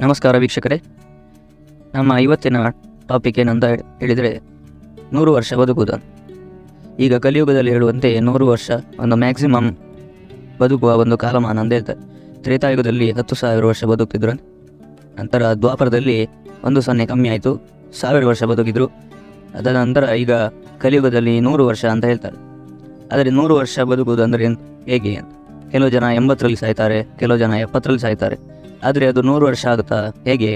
ನಮಸ್ಕಾರ ವೀಕ್ಷಕರೇ. ನಮ್ಮ ಇವತ್ತಿನ ಟಾಪಿಕ್ ಏನಂತ ಹೇಳಿದರೆ ನೂರು ವರ್ಷ ಬದುಕುವುದು. ಈಗ ಕಲಿಯುಗದಲ್ಲಿ ಹೇಳುವಂತೆ ನೂರು ವರ್ಷ ಒಂದು ಮ್ಯಾಕ್ಸಿಮಮ್ ಬದುಕುವ ಒಂದು ಕಾಲಮಾನ ಅಂತ ಹೇಳ್ತಾರೆ. ತ್ರೇತಾಯುಗದಲ್ಲಿ ಹತ್ತು ಸಾವಿರ ವರ್ಷ ಬದುಕಿದ್ರು ನಂತರ ದ್ವಾಪರದಲ್ಲಿ ಒಂದು ಸೊನ್ನೆ ಕಮ್ಮಿ ಆಯಿತು, ಸಾವಿರ ವರ್ಷ ಬದುಕಿದ್ರು. ಅದರ ನಂತರ ಈಗ ಕಲಿಯುಗದಲ್ಲಿ ನೂರು ವರ್ಷ ಅಂತ ಹೇಳ್ತಾರೆ. ಆದರೆ ನೂರು ವರ್ಷ ಬದುಕುವುದು ಅಂದರೆ ಹೇಗೆ? ಕೆಲವು ಜನ ಎಂಬತ್ತರಲ್ಲಿ ಸಾಯ್ತಾರೆ, ಕೆಲವು ಜನ ಎಪ್ಪತ್ತರಲ್ಲಿ ಸಾಯ್ತಾರೆ. ಆದರೆ ಅದು ನೂರು ವರ್ಷ ಆಗುತ್ತಾ ಹೇಗೆ?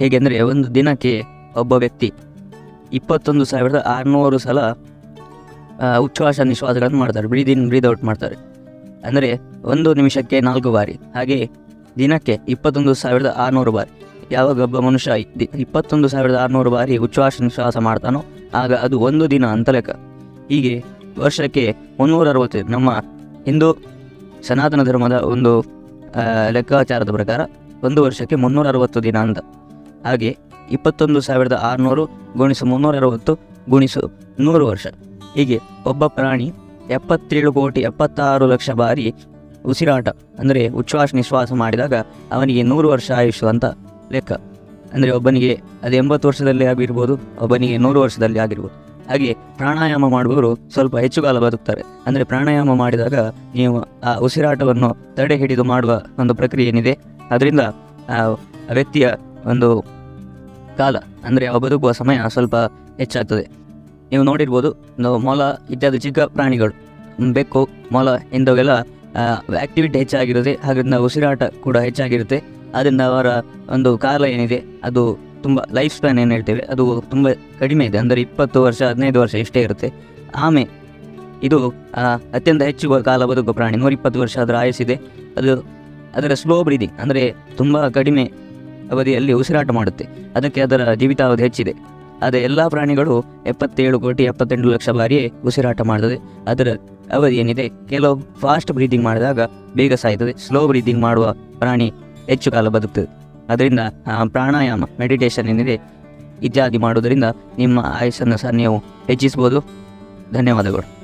ಹೇಗೆಂದರೆ ಒಂದು ದಿನಕ್ಕೆ ಒಬ್ಬ ವ್ಯಕ್ತಿ ಇಪ್ಪತ್ತೊಂದು ಸಾವಿರದ ಆರುನೂರು ಸಲ ಉಚ್ಛ್ವಾಸ ನಿಶ್ವಾಸಗಳನ್ನು ಮಾಡ್ತಾರೆ ಬ್ರೀದ್ ಇನ್ ಬ್ರೀದ್ ಔಟ್ ಮಾಡ್ತಾರೆ. ಅಂದರೆ ಒಂದು ನಿಮಿಷಕ್ಕೆ ನಾಲ್ಕು ಬಾರಿ, ಹಾಗೆ ದಿನಕ್ಕೆ ಇಪ್ಪತ್ತೊಂದು ಸಾವಿರದ ಆರುನೂರು ಬಾರಿ. ಯಾವಾಗ ಒಬ್ಬ ಮನುಷ್ಯ ಇಪ್ಪತ್ತೊಂದು ಸಾವಿರದ ಆರುನೂರು ಬಾರಿ ಉಚ್ಛ್ವಾಸ ನಿಶ್ವಾಸ ಮಾಡ್ತಾನೋ, ಆಗ ಅದು ಒಂದು ದಿನ ಅಂತ ಲೆಕ್ಕ. ಹೀಗೆ ವರ್ಷಕ್ಕೆ ಮುನ್ನೂರ ಅರವತ್ತು ನಮ್ಮ ಹಿಂದೂ ಸನಾತನ ಧರ್ಮದ ಒಂದು ಲೆಕ್ಕಾಚಾರದ ಪ್ರಕಾರ ಒಂದು ವರ್ಷಕ್ಕೆ ಮುನ್ನೂರ ಅರವತ್ತು ದಿನ ಅಂತ ಹಾಗೆ ಇಪ್ಪತ್ತೊಂದು ಸಾವಿರದ ಆರುನೂರು ಗುಣಿಸು ಮುನ್ನೂರ ಅರವತ್ತು ಗುಣಿಸು ನೂರು ವರ್ಷ. ಹೀಗೆ ಒಬ್ಬ ಪ್ರಾಣಿ ಎಪ್ಪತ್ತೇಳು ಕೋಟಿ ಎಪ್ಪತ್ತಾರು ಲಕ್ಷ ಬಾರಿ ಉಸಿರಾಟ, ಅಂದರೆ ಉಚ್ಛ್ವಾಸ ನಿಶ್ವಾಸ ಮಾಡಿದಾಗ ಅವನಿಗೆ ನೂರು ವರ್ಷ ಆಯುಷು ಅಂತ ಲೆಕ್ಕ. ಅಂದರೆ ಒಬ್ಬನಿಗೆ ಅದು ಎಂಬತ್ತು ವರ್ಷದಲ್ಲಿ ಆಗಿರ್ಬೋದು, ಒಬ್ಬನಿಗೆ ನೂರು ವರ್ಷದಲ್ಲಿ ಆಗಿರ್ಬೋದು. ಹಾಗೆ ಪ್ರಾಣಾಯಾಮ ಮಾಡುವವರು ಸ್ವಲ್ಪ ಹೆಚ್ಚು ಕಾಲ ಬದುಕ್ತಾರೆ. ಅಂದರೆ ಪ್ರಾಣಾಯಾಮ ಮಾಡಿದಾಗ ನೀವು ಆ ಉಸಿರಾಟವನ್ನು ತಡೆ ಹಿಡಿದು ಮಾಡುವ ಒಂದು ಪ್ರಕ್ರಿಯೆ ಏನಿದೆ? ಅದರಿಂದ ಆ ವ್ಯಕ್ತಿಯ ಒಂದು ಕಾಲ, ಅಂದರೆ ಅವ ಬದುಕುವ ಸಮಯ ಸ್ವಲ್ಪ ಹೆಚ್ಚಾಗ್ತದೆ. ನೀವು ನೋಡಿರ್ಬೋದು ಮೊಲ ಇತ್ಯಾದಿ ಚಿಕ್ಕ ಪ್ರಾಣಿಗಳು, ಬೆಕ್ಕು, ಮೊಲ ಇಂಥವೆಲ್ಲ ಆ್ಯಕ್ಟಿವಿಟಿ ಹೆಚ್ಚಾಗಿರುತ್ತೆ. ಹಾಗರಿಂದ ಉಸಿರಾಟ ಕೂಡ ಹೆಚ್ಚಾಗಿರುತ್ತೆ. ಆದ್ದರಿಂದ ಅವರ ಒಂದು ಕಾಲ ಏನಿದೆ, ಅದು ತುಂಬ ಲೈಫ್ ಸ್ಪ್ಯಾನ್ ಏನು ಹೇಳ್ತೇವೆ, ಅದು ತುಂಬ ಕಡಿಮೆ ಇದೆ. ಅಂದರೆ ಇಪ್ಪತ್ತು ವರ್ಷ, ಹದಿನೈದು ವರ್ಷ ಇಷ್ಟೇ ಇರುತ್ತೆ. ಆಮೆ, ಇದು ಅತ್ಯಂತ ಹೆಚ್ಚು ಕಾಲ ಬದುಕುವ ಪ್ರಾಣಿ. ನೂರಿಪ್ಪತ್ತು ವರ್ಷ ಅದರ ಆಯಸ್ಸಿದೆ. ಅದು ಅದರ ಸ್ಲೋ ಬ್ರೀದಿಂಗ್ ಅಂದರೆ ತುಂಬ ಕಡಿಮೆ ಅವಧಿಯಲ್ಲಿ ಉಸಿರಾಟ ಮಾಡುತ್ತೆ. ಅದಕ್ಕೆ ಅದರ ಜೀವಿತಾವಧಿ ಹೆಚ್ಚಿದೆ. ಆದರೆ ಎಲ್ಲ ಪ್ರಾಣಿಗಳು ಎಪ್ಪತ್ತೇಳು ಕೋಟಿ ಎಪ್ಪತ್ತೆಂಟು ಲಕ್ಷ ಬಾರಿಯೇ ಉಸಿರಾಟ ಮಾಡ್ತದೆ. ಅದರ ಅವಧಿ ಏನಿದೆ, ಕೆಲವು ಫಾಸ್ಟ್ ಬ್ರೀದಿಂಗ್ ಮಾಡಿದಾಗ ಬೇಗ ಸಾಯ್ತದೆ. ಸ್ಲೋ ಬ್ರೀದಿಂಗ್ ಮಾಡುವ ಪ್ರಾಣಿ ಹೆಚ್ಚು ಕಾಲ ಬದುಕ್ತದೆ. ಅದರಿಂದ ಪ್ರಾಣಾಯಾಮ ಮೆಡಿಟೇಷನ್ ಏನಿದೆ ಇತ್ಯಾದಿ ಮಾಡುವುದರಿಂದ ನಿಮ್ಮ ಆಯಸ್ಸನ್ನು ಸಹ ನೀವು ಹೆಚ್ಚಿಸ್ಬೋದು. ಧನ್ಯವಾದಗಳು.